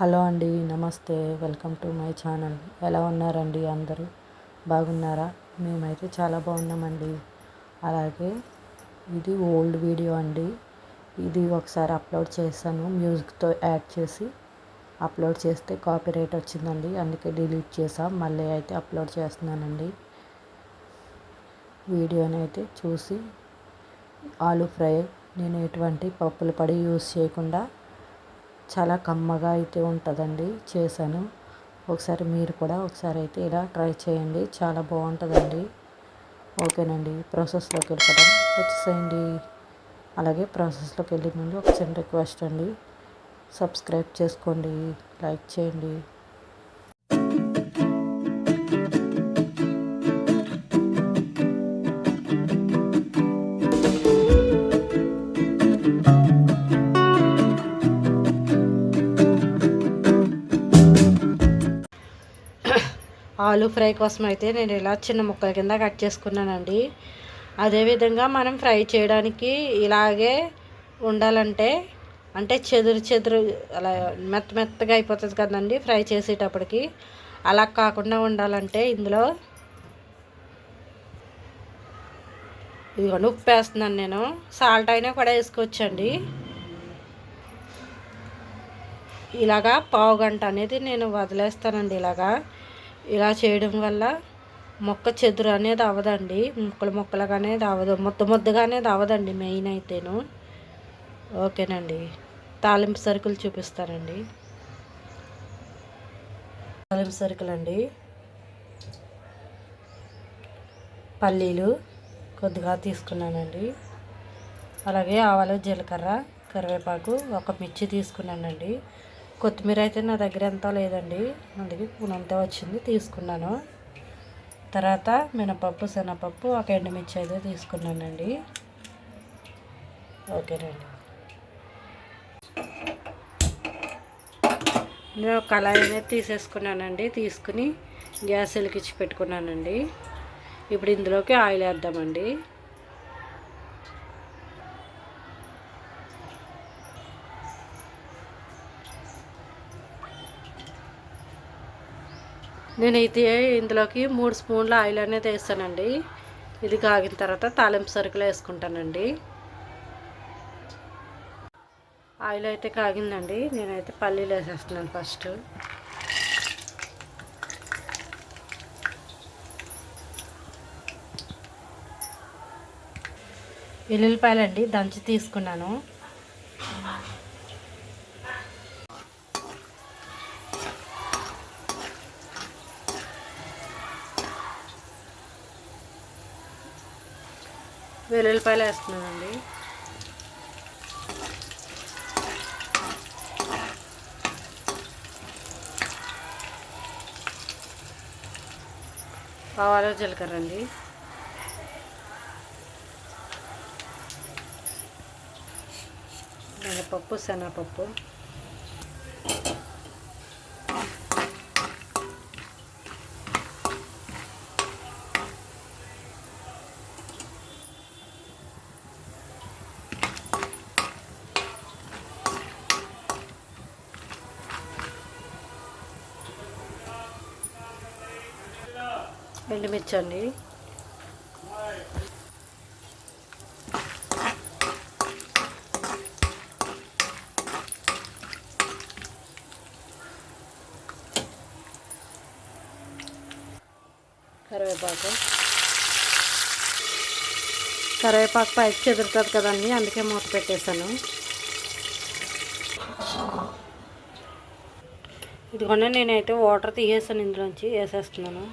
Hello అండి నమస్తే welcome to my channel. ఎలా ఉన్నారండి అందరూ? బాగున్నారా? మేమైతే చాలా బాగున్నామండి. అలాగే ఇది ఓల్డ్ వీడియో అండి. ఇది ఒకసారి అప్లోడ్ చేశాను. మ్యూజిక్తో యాడ్ చేసి అప్లోడ్ చేస్తే కాపీ రైట్ వచ్చిందండి. అందుకే డిలీట్ చేసాం మళ్ళీ అయితే అప్లోడ్ చేస్తున్నానండి. వీడియోని అయితే చూసి ఆలు ఫ్రై. నేను ఎటువంటి పప్పులు పడి యూస్ చేయకుండా చాలా కమ్మగా అయితే ఉంటుందండి. చేశాను. ఒకసారి మీరు కూడా ఒకసారి అయితే ఇలా ట్రై చేయండి. చాలా బాగుంటుందండి. ఓకేనండి. ప్రాసెస్లోకి వెళ్ళిపోవడం వచ్చేసేయండి. అలాగే ప్రాసెస్లోకి వెళ్ళే ముందు ఒక చిన్న రిక్వెస్ట్ అండి. సబ్స్క్రైబ్ చేసుకోండి. లైక్ చేయండి. ఆలు ఫ్రై కోసం అయితే నేను ఇలా చిన్న ముక్కల కింద కట్ చేసుకున్నానండి. అదేవిధంగా మనం ఫ్రై చేయడానికి ఇలాగే ఉండాలంటే అంటే చెదురు చెదురు అలా మెత్త మెత్తగా అయిపోతుంది కదండి ఫ్రై చేసేటప్పటికి. అలా కాకుండా ఉండాలంటే ఇందులో ఇదిగోండి ఉప్పు వేస్తున్నాను నేను. సాల్ట్ అయినా కూడా వేసుకోవచ్చండి. ఇలాగా పావు గంట అనేది నేను వదిలేస్తానండి ఇలాగా. ఇలా చేయడం వల్ల మొక్క చెదురు అనేది అవ్వదండి ముక్కలు ముక్కలుగానే అవ్వదు ముద్ద ముద్దగా అనేది అవ్వదండి మెయిన్ అయితేను. ఓకేనండి. తాలింపు సరుకులు చూపిస్తానండి. తాలింపు సరుకులు అండి పల్లీలు కొద్దిగా తీసుకున్నానండి. అలాగే ఆవాలు జీలకర్ర కరివేపాకు ఒక మిర్చి తీసుకున్నానండి. కొత్తిమీర అయితే నా దగ్గర ఎంత లేదండి. అందుకే పూనంతా వచ్చింది తీసుకున్నాను. తర్వాత మినపప్పు శనగపప్పు ఒక ఎండుమిర్చి అయితే తీసుకున్నానండి. ఓకేనండి. నేను కళాయి అనేది తీసేసుకున్నానండి. తీసుకుని గ్యాస్ వెలికిచ్చి పెట్టుకున్నానండి. ఇప్పుడు ఇందులోకి ఆయిల్ వేద్దామండి. నేనైతే ఇందులోకి మూడు స్పూన్ల ఆయిల్ అనేది వేస్తానండి ఇది కాగిన తర్వాత తాలింపు సరుకులు వేసుకుంటానండి. ఆయిల్ అయితే కాగిందండి. నేనైతే పల్లీలు వేసేస్తున్నాను ఫస్ట్. వెల్లుల్లిపాయలండి దంచి తీసుకున్నాను. వెల్లుల్లిపాయలు వేస్తున్నానండి. ఆవాలు జీలకర్ర అండి. మినపప్పు శనగపప్పు. ఎండుమిర్చి అండి కరివేపాకు. కరివేపాకు పైకి చెదురుతుంది కదండి అందుకే మూత పెట్టేశాను. ఇదిగోండి నేనైతే వాటర్ తీసేసాను ఇందులోంచి వేసేస్తున్నాను.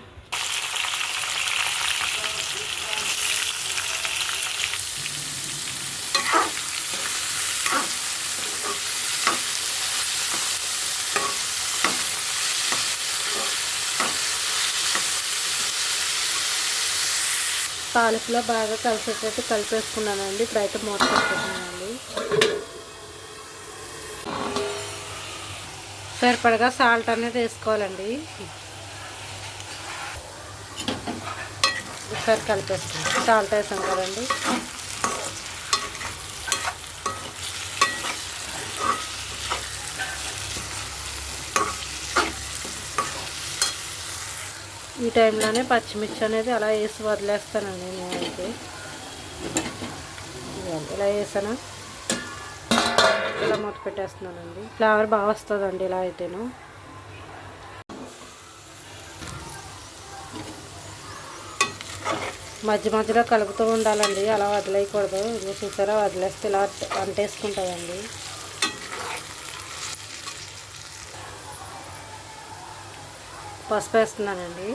పాలకులో బాగా కలిసేటట్టు కలిపేసుకున్నానండి. ఇప్పుడైతే మూత పెట్టుకున్నానండి సరిపడగా సాల్ట్ అనేది వేసుకోవాలండి. ఒకసారి కలిపేసుకుంటాం సాల్ట్ వేసాం కదండి. ఈ టైంలోనే పచ్చిమిర్చి అనేది అలా వేసి వదిలేస్తానండి నేనైతే. ఇలా వేసాను. ఇలా మూత పెట్టేస్తున్నానండి. ఫ్లేవర్ బాగా వస్తుందండి ఇలా అయితేను. మధ్య మధ్యలో కలుపుతూ ఉండాలండి అలా వదిలేయకూడదు. ఇది చూసారా వదిలేస్తే ఇలా అంటేసుకుంటుందండి పసుపు వేస్తున్నానండి.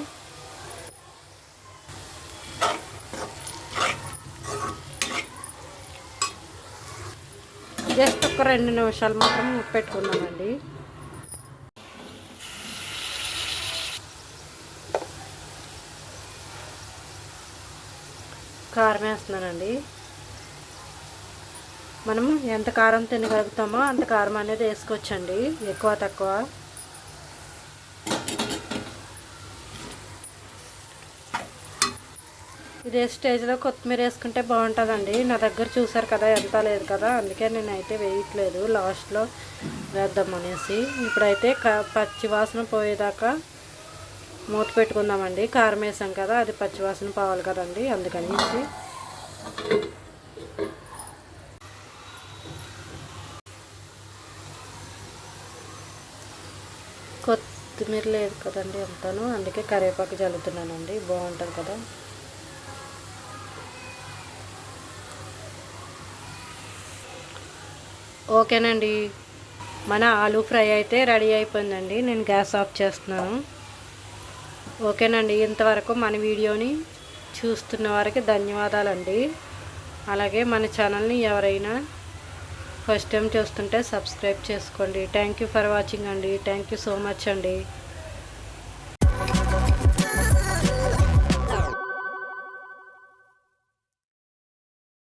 జస్ట్ ఒక రెండు నిమిషాలు మాత్రం పెట్టుకున్నామండి కారం వేస్తున్నానండి. మనం ఎంత కారం తినగలుగుతామో అంత కారం అనేది వేసుకోవచ్చండి. ఎక్కువ తక్కువ. ఇదే స్టేజ్లో కొత్తిమీర వేసుకుంటే బాగుంటుందండి. నా దగ్గర చూసారు కదా ఎంత లేదు కదా అందుకే నేనైతే వేయట్లేదు. లాస్ట్లో వేద్దాం అనేసి. ఇప్పుడైతే క పచ్చి వాసన పోయేదాకా మూత పెట్టుకుందామండి. కారం వేసాం కదా అది పచ్చి వాసన పోవాలి కదండి అందుకనేసి. కొత్తిమీర లేదు కదండి అంతాను అందుకే కరివేపాకు చల్లుతున్నానండి. బాగుంటుంది కదా. ఓకేనండి. మన ఆలూ ఫ్రై అయితే రెడీ అయిపోయిందండి. నేను గ్యాస్ ఆఫ్ చేస్తున్నాను. ఓకేనండి. ఇంతవరకు మన వీడియోని చూస్తున్న వారికి ధన్యవాదాలండి. అలాగే మన ఛానల్ని ఎవరైనా ఫస్ట్ టైం చూస్తుంటే సబ్స్క్రైబ్ చేసుకోండి. థ్యాంక్ యూ ఫర్ వాచింగ్ అండి. థ్యాంక్ యూ సో మచ్ అండి.